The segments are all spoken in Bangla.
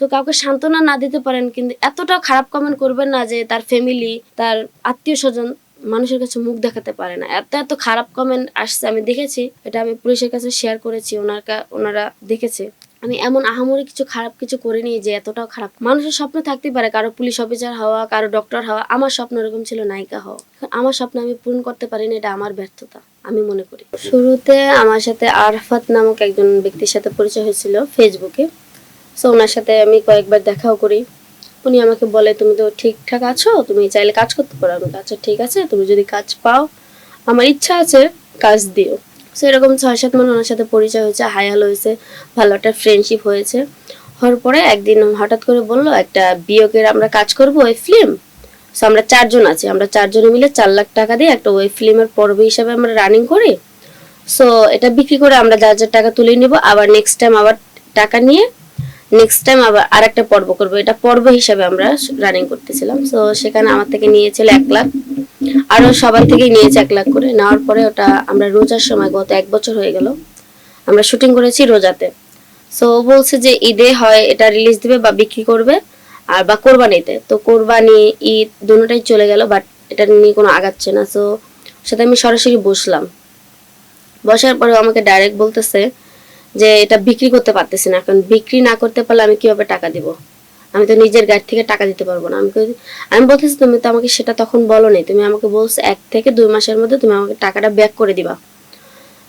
সো কাউকে সান্ত্বনা না দিতে পারেন, কিন্তু এতটা খারাপ কমেন্ট করবেন না যে তার ফ্যামিলি তার আত্মীয় স্বজন মানুষের কাছে মুখ দেখাতে পারে না। এত এত খারাপ কমেন্ট আসছে, আমি দেখেছি। এটা আমি পুলিশের কাছে শেয়ার করেছি ওনার ওনারা দেখেছে। আমি এমন আহামরি কিছু খারাপ কিছু করিনি যে এতটাও খারাপ। মানুষের স্বপ্ন থাকতেই পারে, কারও পুলিশ অফিসার হওয়া, কারও ডক্টর হওয়া। আমার স্বপ্ন এরকম ছিল নায়িকা হওয়া। আমার স্বপ্ন আমি পূরণ করতে পারিনি এটা আমার ব্যর্থতা, আমি মনে করি। শুরুতে আমার সাথে আরফাত নামক একজন ব্যক্তির সাথে পরিচয় হয়েছিল ফেসবুকে সো ওনার সাথে আমি কয়েকবার দেখাও করি। উনি আমাকে বলে, তুমি তো ঠিকঠাক আছো? তুমি চাইলে কাজ করতে পারো। আমি আচ্ছা ঠিক আছে, তুমি যদি কাজ পাও, আমার ইচ্ছা আছে, কাজ দিও। সো এরকম ছয় সাত মাস ওনার সাথে পরিচয় হয়েছে, হ্যালো হয়েছে, ভালো একটা ফ্রেন্ডশিপ হয়েছে। হওয়ার পরে একদিন হঠাৎ করে বলল, একটা বিয়োগের আমরা কাজ করব ওই ফিল্ম সো আমরা চারজন আছি, আমরা চারজনে মিলে চার লাখ টাকা দিয়ে একটা ওয়েব ফিল্মের পর্ব হিসাবে আমরা রানিং করি। সো এটা বিক্রি করে আমরা যা যা টাকা তুলে নিব, আবার নেক্সট টাইম আবার টাকা নিয়ে নেক্সট টাইম আবার আর একটা পর্ব করব। এটা পর্ব হিসাবে আমরা রানিং করতেছিলাম। সো সেখানে আমার থেকে নিয়েছিল এক লাখ। আরও সবার থেকেই নিয়েছে এক লাখ করে। নেওয়ার পরে ওটা আমরা রোজার সময় গত এক বছর হয়ে গেল। আমরা শুটিং করেছি রোজাতে। সো বলছে যে ঈদে হয়, এটা রিলিজ দেবে বা বিক্রি করবে আর বা কোরবানিতে তো কোরবানি, ঈদ দুটোটাই চলে গেল বাট এটা নিয়ে কোনো আগাচ্ছে না। সো সাথে আমি সরাসরি বসলাম। বসার পরে আমাকে ডাইরেক্ট বলতেছে যে এটা বিক্রি করতে পারতেছি না। এখন বিক্রি না করতে পারলে আমি কীভাবে টাকা দিব? আমি তো নিজের গাড়ি থেকে টাকা দিতে পারব না। আমি আমি বলতেছি, তুমি তো আমাকে সেটা তখন বলো নি তুমি আমাকে বলছো এক থেকে দুই মাসের মধ্যে তুমি আমাকে টাকাটা ব্যাক করে দিবা।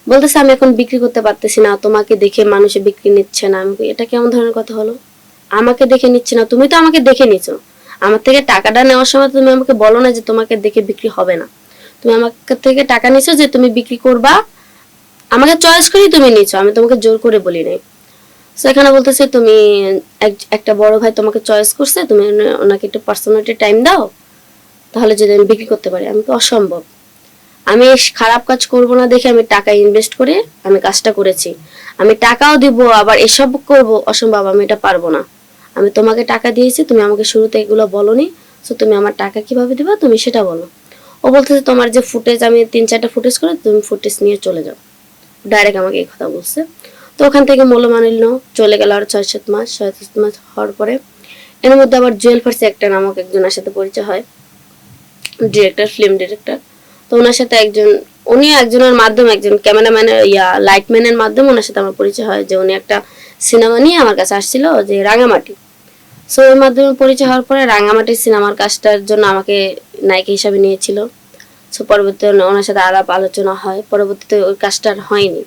বলতেছে, আমি এখন বিক্রি করতে পারতেছি না। তোমাকে দেখে মানুষে বিক্রি নিচ্ছে না। আমি এটা কেমন ধরনের কথা হলো? আমাকে দেখে নিচ্ছে না। তুমি তো আমাকে দেখে নিছো। আমার থেকে টাকাটা নেওয়ার সময় তুমি আমাকে বলো না যে তোমাকে দেখে বিক্রি হবে না। তুমি আমার থেকে টাকা নিছো যে তুমি বিক্রি করবা আমাকে চয়েস করেই তুমি নিছো আমি তোমাকে জোর করে বলি নাই। সেখানে বলতেছে, তুমি এক- একটা বড় ভাই তোমাকে চয়েস করছে, তুমি ওনাকে একটু পার্সোনালিটি টাইম দাও, তাহলে যদি আমি বিক্রি করতে পারি। আমি তো অসম্ভব। আমি খারাপ কাজ করব না দেখে আমি টাকা ইনভেস্ট করে আমি কাজটা করেছি। আমি টাকাও দিব, আবার এসব করব, অসম্ভব, আমি এটা পারব না। আমি তোমাকে টাকা দিয়েছি, তুমি আমাকে শুরুতে এগুলো বলনি তো তুমি আমার টাকা কীভাবে দিবা তুমি সেটা বলো। ও বলতেছে, তোমার যে ফুটেজ আমি তিন, চারটা ফুটেজ করে তুমি ফুটেজ নিয়ে চলে যাও। ডাইরেক্ট আমাকে এই কথা বলছে। তো ওখান থেকে মূল্য মানিল চলে গেল আর ছয় সাত মাস, ছয় সাত মাস হওয়ার পরে। এর মধ্যে আবার জুয়েল ফার্সি একটা নামক একজনের সাথে পরিচয় হয়। Director, film director. তো ওনার সাথে একজন, উনি একজনের মাধ্যমে একজন ক্যামেরাম্যানের ইয়া, লাইটম্যানের মাধ্যমে ওনার সাথে আমার পরিচয় হয় যে উনি একটা সিনেমা নিয়ে আমার কাছে আসছিল যে রাঙামাটি। সো ওর মাধ্যমে পরিচয় হওয়ার পরে রাঙামাটির সিনেমার কাজটার জন্য আমাকে নায়িকা হিসাবে নিয়েছিল। সো পরবর্তীতে ওনার সাথে আলাপ আলোচনা হয়। পরবর্তীতে ওই কাজটা আর হয়নি।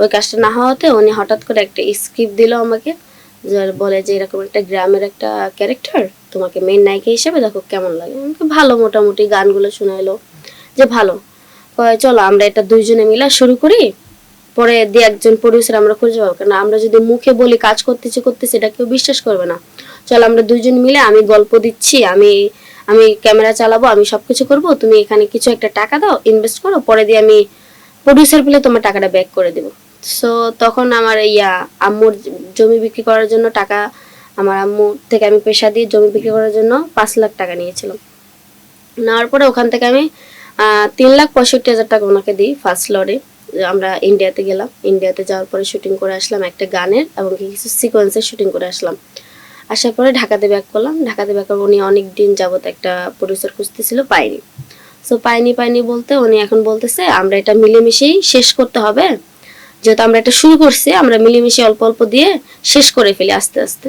ওই কাজটা না হওয়াতে উনি হঠাৎ করে একটা স্ক্রিপ্ট দিল আমাকে বলে যে এরকম একটা গ্রামের একটা ক্যারেক্টার, তোমাকে মেন নায়িকা হিসেবে দেখো কেমন লাগে। আমাকে ভালো মোটামুটি গানগুলো শোনাইলো, যে ভালো। চলো আমরা এটা দুইজনে মিলে শুরু করি। পরে দিয়ে একজন প্রডিউসার আমরা খুঁজে পাবো। কেন আমরা যদি মুখে বলি কাজ করতেছি করতেছি, এটা কেউ বিশ্বাস করবে না। চলো আমরা দুইজন মিলে আমি গল্প দিচ্ছি, আমি আমি ক্যামেরা চালাবো, আমি সবকিছু করব, তুমি এখানে কিছু একটা টাকা দাও ইনভেস্ট করো, পরে দিয়ে আমি প্রডিউসার পেলে তোমার টাকাটা ব্যাক করে দেবো। সো তখন আমার ইয়া, আম্মুর জমি বিক্রি করার জন্য টাকা, আমার আম্মু থেকে আমি পেশা দিয়ে জমি বিক্রি করার জন্য পাঁচ লাখ টাকা নিয়েছিলাম নেওয়ার পরে ওখান থেকে আমি তিন লাখ পঁয়ষট্টি হাজার টাকা ওনাকে দিই ফার্স্ট লরে আমরা ইন্ডিয়াতে গেলাম ইন্ডিয়াতে যাওয়ার পরে শুটিং করে আসলাম একটা গানের এবং কিছু সিকোয়েন্সের শুটিং করে আসলাম। আসার পরে ঢাকাতে ব্যাক করলাম। ঢাকাতে ব্যাক করে উনি অনেক দিন যাবত একটা প্রডিউসার খুঁজতেছিল পাইনি। সো পাইনি পাইনি বলতে উনি এখন বলতেছে, আমরা এটা মিলেমিশেই শেষ করতে হবে। যেহেতু আমরা এটা শুরু করছি, আমরা মিলেমিশে অল্প অল্প দিয়ে শেষ করে ফেলি আস্তে আস্তে।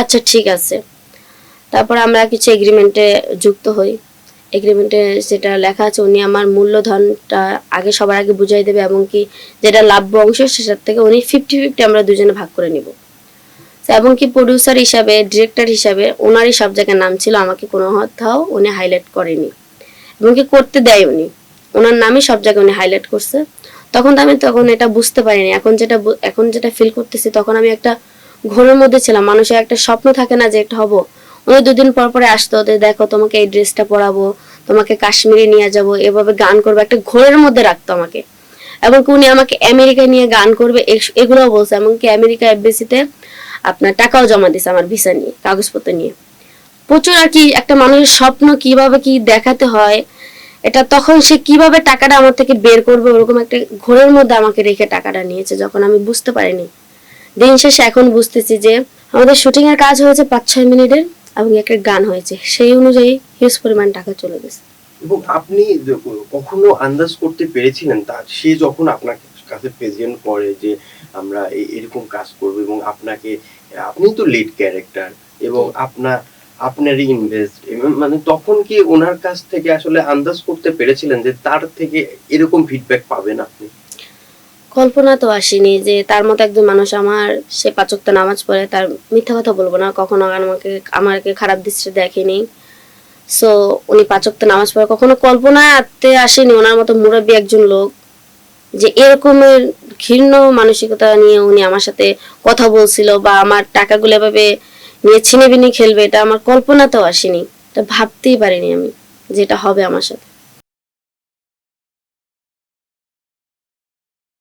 আচ্ছা ঠিক আছে। তারপর আমরা কিছু এগ্রিমেন্টে যুক্ত হই। এগ্রিমেন্টে যেটা লেখা আছে, উনি আমার মূল্যধনটা আগে, সবার আগে বুঝাই দেবে এবং কি যেটা লাভ্য অংশ, সেটার থেকে উনি ফিফটি ফিফটি আমরা দুজনে ভাগ করে নিব। এবং কি প্রডিউসার হিসাবে ডিরেক্টর হিসাবে, ওনারই সব জায়গায় নাম ছিল, আমাকে কোনো কোথাও উনি হাইলাইট করেনি। এবং কি করতে দেয় উনি ওনার নামই সব জায়গায় উনি হাইলাইট করছে। তখন তো আমি তখন এটা বুঝতে পারিনি। এখন যেটা এখন যেটা ফিল করতেছি, তখন আমি একটা ঘোরের মধ্যে ছিলাম। মানুষের একটা স্বপ্ন থাকে না যে একটা হব। উনি দুদিন পর পরে আসতো যে, দেখো, তোমাকে এই ড্রেসটা পরাবো, তোমাকে কাশ্মীরে নিয়ে যাব, এভাবে গান করব। একটা ঘোরের মধ্যে রাখতো আমাকে। এবং উনি আমাকে আমেরিকায় নিয়ে গান করবে এগুলোও বলছে। এমনকি আমেরিকা এমবেসিতে আপনার টাকাও জমা দিছে আমার ভিসা নিয়ে, কাগজপত্র নিয়ে। প্রচুর আর কি একটা মানুষের স্বপ্ন কীভাবে কি দেখাতে হয়, এটা তখন সে কীভাবে টাকাটা আমার থেকে বের করবে, ওরকম একটা ঘোরের মধ্যে আমাকে রেখে টাকাটা নিয়েছে, যখন আমি বুঝতে পারিনি। দিন শেষে এখন বুঝতেছি যে, আমাদের শুটিং এর কাজ হয়েছে পাঁচ ছয় মিনিটের এবং একটা গান হয়েছে, সেই অনুযায়ী হিউজ পরিমাণ টাকা চলে গেছে। এবং আপনি কখনো আন্দাজ করতে পেরেছিলেন তার? সে যখন আপনার কাছে প্রেজেন্ট করে যে আমরা এরকম কাজ করব এবং আপনাকে আপনি তো লিড ক্যারেক্টার এবং আপনার আপনারই ইনভেস্ট মানে তখন কি ওনার কাছ থেকে আসলে আন্দাজ করতে পেরেছিলেন যে তার থেকে এরকম ফিডব্যাক পাবেন আপনি? কল্পনা তো আসেনি যে তার মতো একজন মানুষ আমার সে পাচকটা নামাজ পড়ে তার মিথ্যা কথা বলব না কখনো আমাকে আমাকে খারাপ দৃষ্টি দেখেনি। সো উনি পাচকটা নামাজ পড়ে কখনো কল্পনাতে আসেনি ওনার মতো মুরব্বী একজন লোক। যে এরকমের ঘৃণ্য মানসিকতা নিয়ে উনি আমার সাথে কথা বলছিল বা আমার টাকাগুলো এভাবে নিয়ে ছিনে বিনি খেলবে, এটা আমার কল্পনাতেও আসেনি। এটা ভাবতেই পারিনি আমি যেটা হবে আমার সাথে।